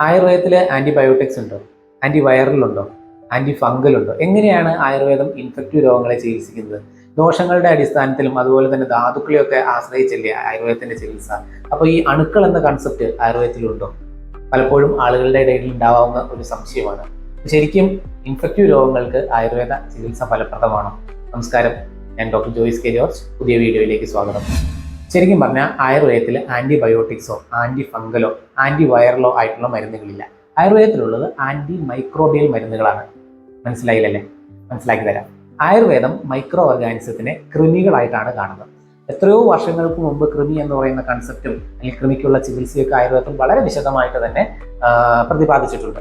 ആയുർവേദത്തിൽ ആന്റിബയോട്ടിക്സ് ഉണ്ടോ? Anti വൈറലുണ്ടോ anti ഫംഗലുണ്ടോ എങ്ങനെയാണ് ആയുർവേദം ഇൻഫെക്റ്റീവ് രോഗങ്ങളെ ചികിത്സിക്കുന്നത്? ദോഷങ്ങളുടെ അടിസ്ഥാനത്തിലും അതുപോലെ തന്നെ ധാതുക്കളെയൊക്കെ ആശ്രയിച്ചല്ലേ ആയുർവേദത്തിന്റെ ചികിത്സ? അപ്പോൾ ഈ അണുക്കൾ എന്ന കൺസെപ്റ്റ് ആയുർവേദത്തിലുണ്ടോ? പലപ്പോഴും ആളുകളുടെ ഇടയിൽ ഉണ്ടാവാവുന്ന ഒരു സംശയമാണ്. ശരിക്കും ഇൻഫെക്റ്റീവ് രോഗങ്ങൾക്ക് ആയുർവേദ ചികിത്സ ഫലപ്രദമാണോ? നമസ്കാരം. ഞാൻ ഡോക്ടർ ജോയിസ് കെ ജോർജ് പുതിയ വീഡിയോയിലേക്ക് സ്വാഗതം. ശരിക്കും പറഞ്ഞാൽ ആയുർവേദത്തിൽ ആന്റിബയോട്ടിക്സോ ആന്റി ഫംഗലോ ആന്റി വൈറലോ ആയിട്ടുള്ള മരുന്നുകളില്ല. ആയുർവേദത്തിലുള്ളത് ആന്റി മൈക്രോബിയൽ മരുന്നുകളാണ്. മനസ്സിലായില്ലല്ലേ? മനസ്സിലാക്കി തരാം. ആയുർവേദം മൈക്രോ ഓർഗാനിസത്തിനെ കൃമികളായിട്ടാണ് കാണുന്നത്. എത്രയോ വർഷങ്ങൾക്ക് മുമ്പ് കൃമി എന്ന് പറയുന്ന കൺസെപ്റ്റും അല്ലെങ്കിൽ കൃമിക്കുള്ള ചികിത്സയൊക്കെ ആയുർവേദത്തിൽ വളരെ വിശദമായിട്ട് തന്നെ പ്രതിപാദിച്ചിട്ടുണ്ട്.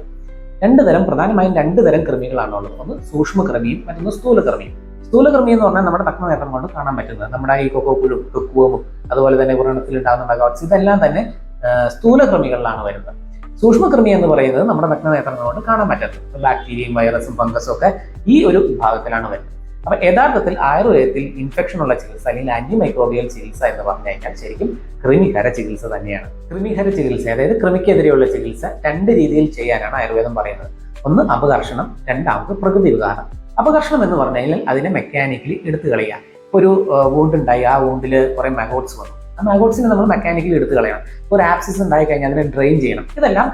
രണ്ട് തരം പ്രധാനമായും രണ്ട് തരം കൃമികളാണ് ഉള്ളത്. ഒന്ന് സൂക്ഷ്മകൃമിയും മറ്റൊന്ന് സ്ഥൂലകൃമിയും. സ്ഥൂലകൃമി എന്ന് പറഞ്ഞാൽ നമ്മുടെ നഗ്നനേത്രം കൊണ്ട് കാണാൻ പറ്റുന്നത്. നമ്മുടെ ഈ കൊക്കോപ്പുഴും ടുക്കുവമും അതുപോലെ തന്നെ വ്രണത്തിൽ ഉണ്ടാകുന്ന മെഗോട്സ് ഇതെല്ലാം തന്നെ സ്ഥൂലകൃമികളിലാണ് വരുന്നത്. സൂക്ഷ്മകൃമി എന്ന് പറയുന്നത് നമ്മുടെ നഗ്നനേത്രങ്ങൾ കൊണ്ട് കാണാൻ പറ്റുന്നത്. ബാക്ടീരിയയും വൈറസും ഫംഗസും ഒക്കെ ഈ ഒരു വിഭാഗത്തിലാണ് വരുന്നത്. അപ്പൊ യഥാർത്ഥത്തിൽ ആയുർവേദത്തിൽ ഇൻഫെക്ഷൻ ഉള്ള ചികിത്സ അല്ലെങ്കിൽ ആന്റി മൈക്രോബിയൽ ചികിത്സ എന്ന് പറഞ്ഞു കഴിഞ്ഞാൽ ശരിക്കും കൃമിഹര ചികിത്സ തന്നെയാണ്. കൃമിഹര ചികിത്സ അതായത് കൃമിക്കെതിരെയുള്ള ചികിത്സ രണ്ട് രീതിയിൽ ചെയ്യാനാണ് ആയുർവേദം പറയുന്നത്. ഒന്ന് അപകർഷണം രണ്ടാമത് പ്രകൃതി വികാരം. അപകർഷണം എന്ന് പറഞ്ഞു കഴിഞ്ഞാൽ അതിനെ മെക്കാനിക്കലി എടുത്തു കളയുക. ഒരു വൂണ്ട് ഉണ്ടായി ആ വൂണ്ടിൽ കുറെ മെഗോട്സ് വന്നു. ആ മെഗോട്സിനെ നമ്മൾ മെക്കാനിക്കലി എടുത്തു കളയണം. ഒരു ആപ്സിസ് ഉണ്ടായി കഴിഞ്ഞാൽ അതിനെ ഡ്രെയിൻ ചെയ്യണം. ഇതെല്ലാം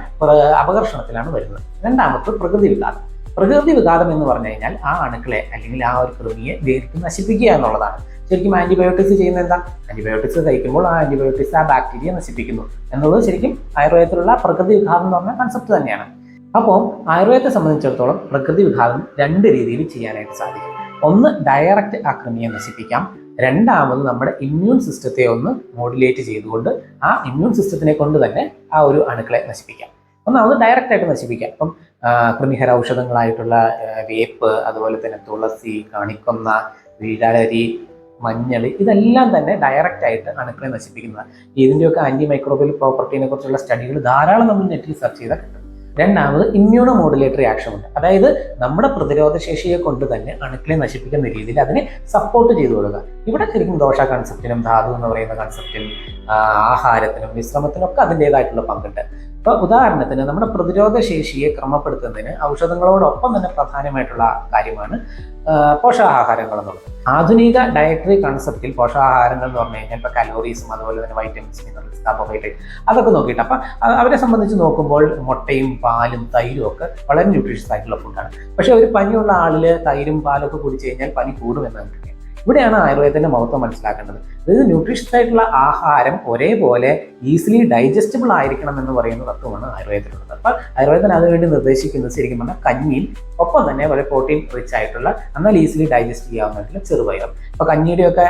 അപകർഷണത്തിലാണ് വരുന്നത്. രണ്ടാമത്തെ പ്രകൃതി വിഘാതം. പ്രകൃതി വിഘാതം എന്ന് പറഞ്ഞു കഴിഞ്ഞാൽ ആ അണുക്കളെ അല്ലെങ്കിൽ ആ ഒരു കൃമിയെ വേർക്ക് നശിപ്പിക്കുക എന്നുള്ളതാണ്. ശരിക്കും ആന്റിബയോട്ടിക്സ് ചെയ്യുന്നത് എന്താ? ആന്റിബയോട്ടിക്സ് കഴിക്കുമ്പോൾ ആ ആന്റിബയോട്ടിക്സ് ആ ബാക്ടീരിയ നശിപ്പിക്കുന്നു. എന്നുള്ളത് ശരിക്കും ആയുർവേദത്തിലുള്ള പ്രകൃതി വിഘാതം എന്ന് പറഞ്ഞ കൺസെപ്റ്റ് തന്നെയാണ്. അപ്പോൾ ആയുർവേദത്തെ സംബന്ധിച്ചിടത്തോളം പ്രകൃതി വിഭാഗം രണ്ട് രീതിയിൽ ചെയ്യാനായിട്ട് സാധിക്കും. ഒന്ന് ഡയറക്റ്റ് ആക്രമിയെ നശിപ്പിക്കാം. രണ്ടാമത് നമ്മുടെ ഇമ്മ്യൂൺ സിസ്റ്റത്തെ ഒന്ന് മോഡുലേറ്റ് ചെയ്തുകൊണ്ട് ആ ഇമ്മ്യൂൺ സിസ്റ്റത്തിനെ കൊണ്ട് തന്നെ ആ ഒരു അണുക്കളെ നശിപ്പിക്കാം. ഒന്നാമത് ഡയറക്റ്റ് ആയിട്ട് നശിപ്പിക്കാം. അപ്പം കൃമിഹര ഔഷധങ്ങളായിട്ടുള്ള വേപ്പ് അതുപോലെ തന്നെ തുളസി കണിക്കൊന്ന വീഴാലരി മഞ്ഞൾ ഇതെല്ലാം തന്നെ ഡയറക്റ്റ് ആയിട്ട് അണുക്കളെ നശിപ്പിക്കുന്നതാണ്. ഇതിന്റെയൊക്കെ ആന്റി മൈക്രോബിയൽ പ്രോപ്പർട്ടീനെ കുറിച്ചുള്ള സ്റ്റഡികൾ ധാരാളം നമ്മൾ നെറ്റിൽ സെർച്ച് ചെയ്താൽ കിട്ടും രണ്ടാമത് ഇമ്മ്യൂണോ മോഡുലേറ്ററി ആക്ഷൻ ഉണ്ട്. അതായത് നമ്മുടെ പ്രതിരോധ ശേഷിയെ കൊണ്ട് തന്നെ അണുക്കളെ നശിപ്പിക്കുന്ന രീതിയിൽ അതിനെ സപ്പോർട്ട് ചെയ്തു കൊടുക്കുക. ഇവിടെ ശരിക്കും ദോഷ കൺസെപ്റ്റിനും ധാതു എന്ന് പറയുന്ന കൺസെപ്റ്റിനും ആഹാരത്തിനും വിശ്രമത്തിനും ഒക്കെ അതിന്റെതായിട്ടുള്ള പങ്കുണ്ട്. ഇപ്പൊ ഉദാഹരണത്തിന് നമ്മുടെ പ്രതിരോധ ശേഷിയെ ക്രമപ്പെടുത്തുന്നതിന് ഔഷധങ്ങളോടൊപ്പം തന്നെ പ്രധാനമായിട്ടുള്ള കാര്യമാണ് പോഷകാഹാരങ്ങൾ എന്നുള്ളത്. ആധുനിക ഡയറ്ററി കൺസെപ്റ്റിൽ പോഷകാഹാരങ്ങൾ എന്ന് പറഞ്ഞു കഴിഞ്ഞാൽ ഇപ്പൊ കലോറീസും അതുപോലെ തന്നെ വൈറ്റമിൻസ് മിനറൽസ് കാർബോഹൈഡ്രേറ്റ് അതൊക്കെ നോക്കിയിട്ട് അപ്പൊ അവരെ സംബന്ധിച്ച് നോക്കുമ്പോൾ മുട്ടയും പാലും തൈരും ഒക്കെ വളരെ ന്യൂട്രീഷ്യസ് ആയിട്ടുള്ള ഫുഡാണ് പക്ഷെ ഒരു പനിയുള്ള ആളിൽ തൈരും പാലൊക്കെ കുടിച്ചു കഴിഞ്ഞാൽ പനി കൂടുമെന്ന് നമുക്കറിയാം ഇവിടെയാണ് ആയുർവേദത്തിന്റെ മഹത്വം മനസ്സിലാക്കേണ്ടത്. അതായത് ന്യൂട്രീഷ്യസ് ആയിട്ടുള്ള ആഹാരം ഒരേപോലെ ഈസിലി ഡൈജസ്റ്റബിൾ ആയിരിക്കണം എന്ന് പറയുന്ന തത്വമാണ് ആയുർവേദത്തിലുള്ളത്. അപ്പൊ ആയുർവേദത്തിന് അതിനുവേണ്ടി നിർദ്ദേശിക്കുന്നത് ശരിക്കും പറഞ്ഞാൽ കഞ്ഞിയിൽ ഒപ്പം തന്നെ വളരെ പ്രോട്ടീൻ റിച്ച് ആയിട്ടുള്ള എന്നാൽ ഈസിലി ഡൈജസ്റ്റ് ചെയ്യാവുന്നതായിട്ടുള്ള ചെറുപയർ അപ്പൊ കഞ്ഞിയുടെയൊക്കെ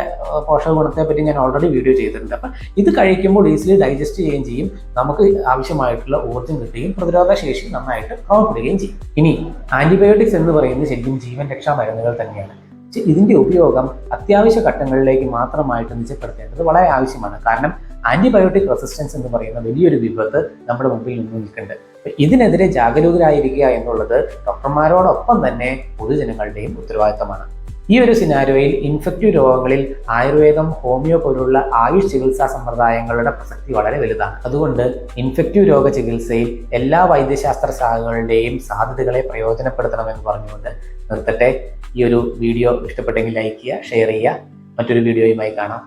പോഷക ഗുണത്തെ പറ്റി ഞാൻ ഓൾറെഡി വീഡിയോ ചെയ്തിട്ടുണ്ട്. അപ്പൊ ഇത് കഴിക്കുമ്പോൾ ഈസിലി ഡൈജസ്റ്റ് ചെയ്യുകയും ചെയ്യും. നമുക്ക് ആവശ്യമായിട്ടുള്ള ഊർജം കിട്ടുകയും പ്രതിരോധ ശേഷി നന്നായിട്ട് പ്രവർത്തിക്കുകയും ചെയ്യും. ഇനി ആന്റിബയോട്ടിക്സ് എന്ന് പറയുന്നത് ശരിക്കും ജീവൻ രക്ഷാ മരുന്നുകൾ തന്നെയാണ്. പക്ഷെ ഇതിന്റെ ഉപയോഗം അത്യാവശ്യ ഘട്ടങ്ങളിലേക്ക് മാത്രമായിട്ട് നിജപ്പെടുത്തേണ്ടത് വളരെ ആവശ്യമാണ്. കാരണം ആന്റിബയോട്ടിക് റെസിസ്റ്റൻസ് എന്ന് പറയുന്ന വലിയൊരു വിപത്ത് നമ്മുടെ മുമ്പിൽ നിന്ന് നിൽക്കുന്നുണ്ട്. ഇതിനെതിരെ ജാഗരൂകരായിരിക്കുക എന്നുള്ളത് ഡോക്ടർമാരോടൊപ്പം തന്നെ പൊതുജനങ്ങളുടെയും ഉത്തരവാദിത്തമാണ്. ഈ ഒരു സിനാരിയോയിൽ ഇൻഫെക്റ്റീവ് രോഗങ്ങളിൽ ആയുർവേദം ഹോമിയോ പോലുള്ള ആയുഷ് ചികിത്സാ സമ്പ്രദായങ്ങളുടെ പ്രസക്തി വളരെ വലുതാണ്. അതുകൊണ്ട് ഇൻഫെക്റ്റീവ് രോഗ ചികിത്സയിൽ എല്ലാ വൈദ്യശാസ്ത്ര ശാഖകളുടെയും സാധ്യതകളെ പ്രയോജനപ്പെടുത്തണമെന്ന് പറഞ്ഞുകൊണ്ട് നിർത്തട്ടെ. ഈ ഒരു വീഡിയോ ഇഷ്ടപ്പെട്ടെങ്കിൽ ലൈക്ക് ചെയ്യുക ഷെയർ ചെയ്യുക. മറ്റൊരു വീഡിയോയുമായി കാണാം.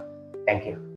താങ്ക്